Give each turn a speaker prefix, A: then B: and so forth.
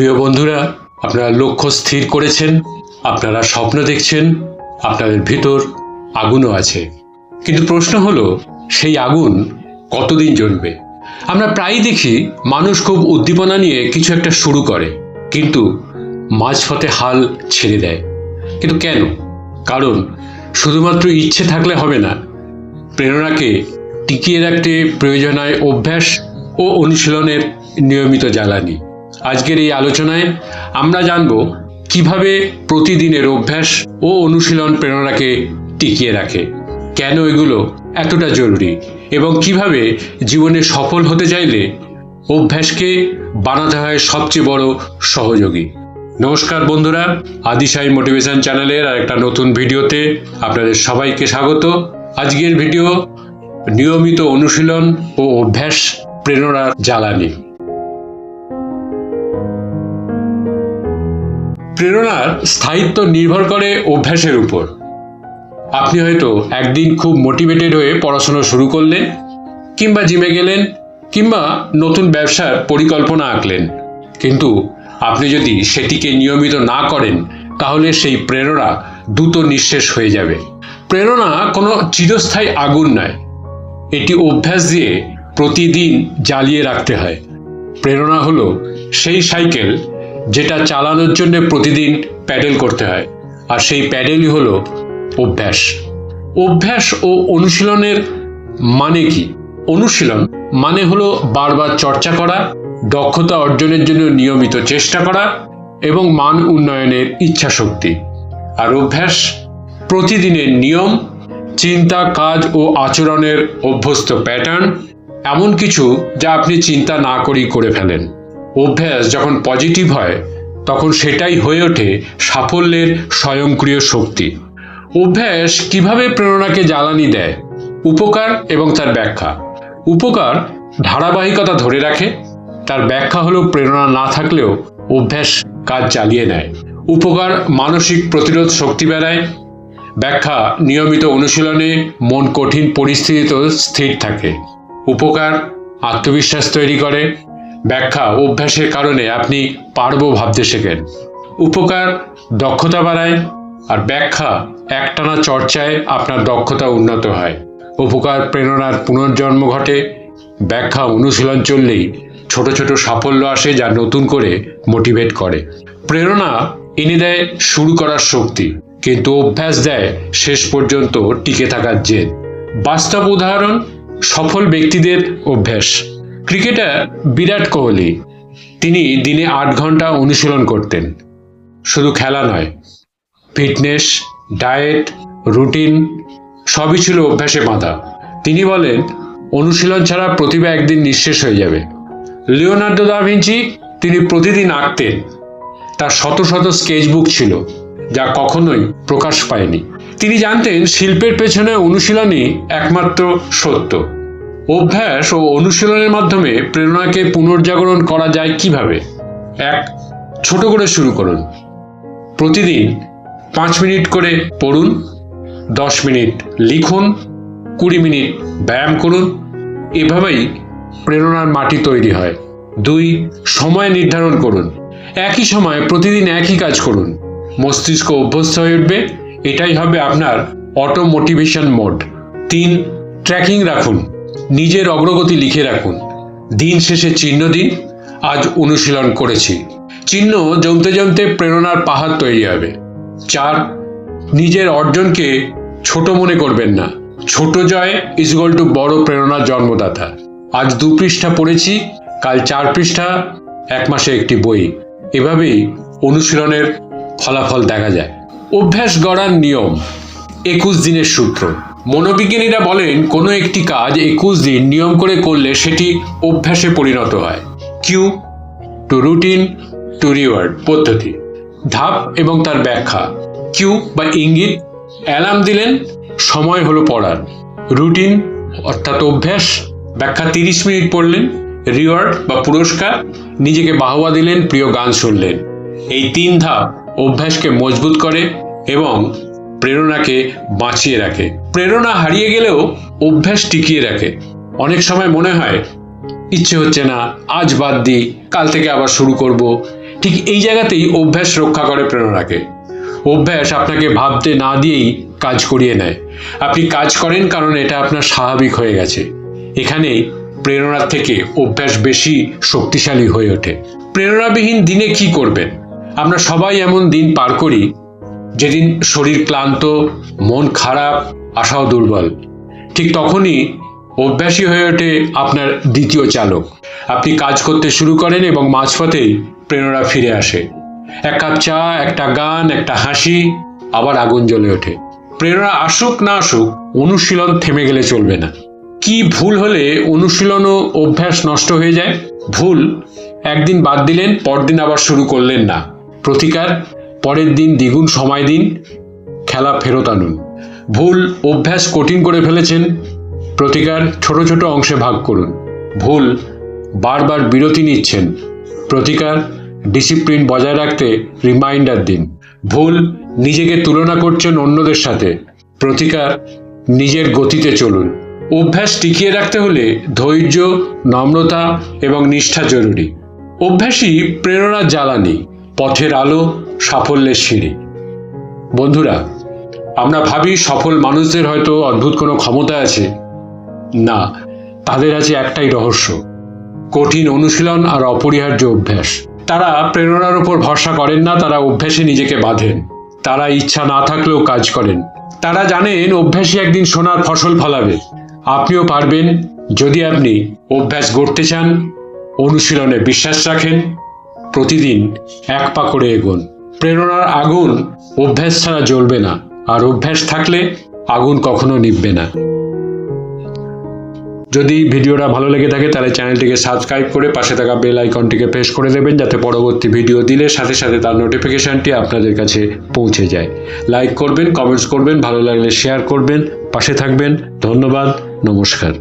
A: প্রিয় বন্ধুরা, আপনারা লক্ষ্য স্থির করেছেন, আপনারা স্বপ্ন দেখছেন, আপনাদের ভিতর আগুনও আছে। কিন্তু প্রশ্ন হলো, সেই আগুন কতদিন জ্বলবে? আমরা প্রায়ই দেখি, মানুষ খুব উদ্দীপনা নিয়ে কিছু একটা শুরু করে, কিন্তু মাঝপথে হাল ছেড়ে দেয়। কিন্তু কেন? কারণ শুধুমাত্র ইচ্ছে থাকলে হবে না, প্রেরণাকে টিকিয়ে রাখতে প্রয়োজন হয় অভ্যাস ও অনুশীলনের নিয়মিত জ্বালানি। আজকের এই আলোচনায় আমরা জানব কীভাবে প্রতিদিনের অভ্যাস ও অনুশীলন প্রেরণাকে টিকিয়ে রাখে। কেন এগুলো এতটা জরুরি এবং কীভাবে জীবনে সফল হতে চাইলে অভ্যাসকে বানাতে হয় সবচেয়ে বড় সহযোগী। নমস্কার বন্ধুরা, আদিশাই মোটিভেশন চ্যানেলের আর একটা নতুন ভিডিওতে আপনাদের সবাইকে স্বাগত। আজকের ভিডিও নিয়মিত অনুশীলন ও অভ্যাস প্রেরণার জ্বালানি। প্রেরণার স্থায়িত্ব নির্ভর করে অভ্যাসের উপর। আপনি হয়তো একদিন খুব মোটিভেটেড হয়ে পড়াশোনা শুরু করলেন, কিংবা জিমে গেলেন, কিংবা নতুন ব্যবসার পরিকল্পনা আঁকলেন। কিন্তু আপনি যদি সেটিকে নিয়মিত না করেন, তাহলে সেই প্রেরণা দ্রুত নিঃশেষ হয়ে যাবে। প্রেরণা কোনো চিরস্থায়ী আগুন নয়। এটি অভ্যাস দিয়ে প্রতিদিন জ্বালিয়ে রাখতে হয়। প্রেরণা হলো সেই সাইকেল যেটা চালানোর জন্য প্রতিদিন প্যাডেল করতে হয়। আর সেই প্যাডেলই হলো অভ্যাস। অভ্যাস ও অনুশীলনের মানে কি? অনুশীলন মানে হলো বারবার চর্চা করা, দক্ষতা অর্জনের জন্য নিয়মিত চেষ্টা করা এবং মান উন্নয়নের ইচ্ছা শক্তি। আর অভ্যাস প্রতিদিনের নিয়ম, চিন্তা, কাজ ও আচরণের অভ্যস্ত প্যাটার্ন, এমন কিছু যা আপনি চিন্তা না করেই করে ফেলেন। অভ্যাস যখন পজিটিভ হয়, তখন সেটাই হয়ে ওঠে সাফল্যের স্বয়ংক্রিয় শক্তি। অভ্যাস কীভাবে প্রেরণাকে জ্বালানি দেয়? উপকার এবং তার ব্যাখ্যা। উপকার ধারাবাহিকতা ধরে রাখে। তার ব্যাখ্যা হলো প্রেরণা না থাকলেও অভ্যাস কাজ চালিয়ে নেয়। উপকার মানসিক প্রতিরোধ শক্তি বেড়ায়। ব্যাখ্যা নিয়মিত অনুশীলনে মন কঠিন পরিস্থিতিতেও স্থির থাকে। উপকার আত্মবিশ্বাস তৈরি করে। ব্যাখ্যা অভ্যাসের কারণে আপনি পারব ভাবতে শেখেন। উপকার দক্ষতা বাড়ায় আর ব্যাখ্যা একটানা চর্চায় আপনার দক্ষতা উন্নত হয়। উপকার প্রেরণার পুনর্জন্ম ঘটে, ব্যাখ্যা অনুশীলন চললেই ছোট ছোট সাফল্য আসে যা নতুন করে মোটিভেট করে। প্রেরণা এনে দেয় শুরু করার শক্তি, কিন্তু অভ্যাস দেয় শেষ পর্যন্ত টিকে থাকার জেদ। বাস্তব উদাহরণ, সফল ব্যক্তিদের অভ্যাস। ক্রিকেটার বিরাট কোহলি, তিনি দিনে আট ঘণ্টা অনুশীলন করতেন। শুধু খেলা নয়, ফিটনেস, ডায়েট, রুটিন, সবই ছিল অভ্যাসে বাঁধা। তিনি বলেন, অনুশীলন ছাড়া প্রতিভা একদিন নিঃশেষ হয়ে যাবে। লিওনার্দো দা ভিঞ্চি তিনি প্রতিদিন আঁকতেন। তার শত শত স্কেচবুক ছিল, যা কখনোই প্রকাশ পায়নি। তিনি জানতেন, শিল্পের পেছনে অনুশীলনই একমাত্র সত্য। অভ্যাস ও অনুশীলনের মাধ্যমে প্রেরণাকে পুনর্জাগরণ করা যায় কীভাবে? এক, ছোট করে শুরু করুন। প্রতিদিন পাঁচ মিনিট করে পড়ুন, দশ মিনিট লিখুন, কুড়ি মিনিট ব্যায়াম করুন। এভাবেই প্রেরণার মাটি তৈরি হয়। দুই, সময় নির্ধারণ করুন। একই সময় প্রতিদিন একই কাজ করুন। মস্তিষ্ক অভ্যস্ত হয়ে উঠবে। এটাই হবে আপনার অটো মোটিভেশন মোড তিন ট্র্যাকিং রাখুন। নিজের অগ্রগতি লিখে রাখুন। দিন শেষে চিহ্ন দিন, আজ অনুশীলন করেছি। চিহ্ন জমতে জমতে প্রেরণার পাহাড় তৈরি হবে। চার, নিজের অর্জনকে ছোট মনে করবেন না। ছোট জয় ইজগল টু বড় প্রেরণার জন্মদাতা। আজ দু পৃষ্ঠা পড়েছি, কাল চার পৃষ্ঠা, এক মাসে একটি বই। এভাবেই অনুশীলনের ফলাফল দেখা যায়। অভ্যাস গড়ার নিয়ম, একুশ দিনের সূত্র। মনোবিজ্ঞানীরা বলেন, কোনো একটি কাজ একুশ দিন নিয়ম করে করলে সেটি অভ্যাসে পরিণত হয়। Cue, to routine, to reward পদ্ধতি। ধাপ এবং তার ব্যাখ্যা। কিউ বা ইঙ্গিত, অ্যালার্ম দিলেন, সময় হলো পড়ার। রুটিন, অর্থাৎ অভ্যাস, ব্যাখ্যা তিরিশ মিনিট পড়লেন। রিওয়ার্ড বা পুরস্কার, নিজেকে বাহবা দিলেন, প্রিয় গান শুনলেন। এই তিন ধাপ অভ্যাসকে মজবুত করে এবং প্রেরণাকে বাঁচিয়ে রাখে। প্রেরণা হারিয়ে গেলেও অভ্যাস টিকিয়ে রাখে। অনেক সময় মনে হয়, ইচ্ছে হচ্ছে না, আজ বাদ দিই, কাল থেকে আবার শুরু করব। ঠিক এই জায়গাতেই অভ্যাস রক্ষা করে প্রেরণাকে। অভ্যাস আপনাকে ভাবতে না দিয়েই কাজ করিয়ে নেয়। আপনি কাজ করেন কারণ এটা আপনার স্বাভাবিক হয়ে গেছে। এখানেই প্রেরণার থেকে অভ্যাস বেশি শক্তিশালী হয়ে ওঠে। প্রেরণাবিহীন দিনে কি করবেন? আমরা সবাই এমন দিন পার করি যেদিন শরীর ক্লান্ত, মন খারাপ, আশাও দুর্বল, ঠিক তখনই অভ্যাসী হয়ে ওঠে আপনার দ্বিতীয় চালক। আপনি কাজ করতে শুরু করেন এবং মাঝপথেই প্রেরণা ফিরে আসে। এক কাপ চা, একটা গান, একটা হাসি, আবার আগুন জ্বলে ওঠে। প্রেরণা আসুক না আসুক, অনুশীলন থেমে গেলে চলবে না। কি ভুল হলে অনুশীলন ও অভ্যাস নষ্ট হয়ে যায়? ভুল। একদিন বাদ দিলেন, পরদিন আবার শুরু করলেন না। প্রতিকার? পরের দিন দ্বিগুণ সময় দিন, খেলা ফেরত আনুন। ভুল অভ্যাস কঠিন করে ফেলেছেন, প্রতিকার ছোট ছোট অংশে ভাগ করুন। ভুল বারবার বিরতি নিচ্ছেন, প্রতিকার ডিসিপ্লিন বজায় রাখতে রিমাইন্ডার দিন। ভুল নিজেকে তুলনা করছেন অন্যদের সাথে, প্রতিকার নিজের গতিতে চলুন। অভ্যাস টিকিয়ে রাখতে হলে ধৈর্য, নম্রতা এবং নিষ্ঠা জরুরি। অভ্যাসই প্রেরণার জ্বালানি। পথের আলো, সাফল্যের সিঁড়ি। বন্ধুরা, আমরা ভাবি সফল মানুষদের হয়তো অদ্ভুত কোনো ক্ষমতা আছে। না, তাদের আছে একটাই রহস্য, কঠিন অনুশীলন আর অপরিহার্য অভ্যাস। তারা প্রেরণার উপর ভরসা করেন না, তারা অভ্যাসে নিজেকে বাঁধেন। তারা ইচ্ছা না থাকলেও কাজ করেন। তারা জানেন অভ্যাসই একদিন সোনার ফসল ফলাবে। আপনিও পারবেন, যদি আপনি অভ্যাস গড়তে চান, অনুশীলনে বিশ্বাস রাখেন প্রতিদিন এক পা করে এগোন। প্রেরণার আগুন অভ্যাস ছাড়া জ্বলবে না, আর অভ্যাস থাকলে আগুন কখনো নিভবে না। যদি ভিডিওটা ভালো লেগে থাকে, তাহলে চ্যানেলটিকে সাবস্ক্রাইব করে পাশে থাকা বেল আইকনটিকে প্রেস করে দেবেন, যাতে পরবর্তী ভিডিও দিলে সাথে সাথে তার নোটিফিকেশনটি আপনাদের কাছে পৌঁছে যায়। লাইক করবেন কমেন্টস করবেন, ভালো লাগলে শেয়ার করবেন, পাশে থাকবেন। ধন্যবাদ, নমস্কার।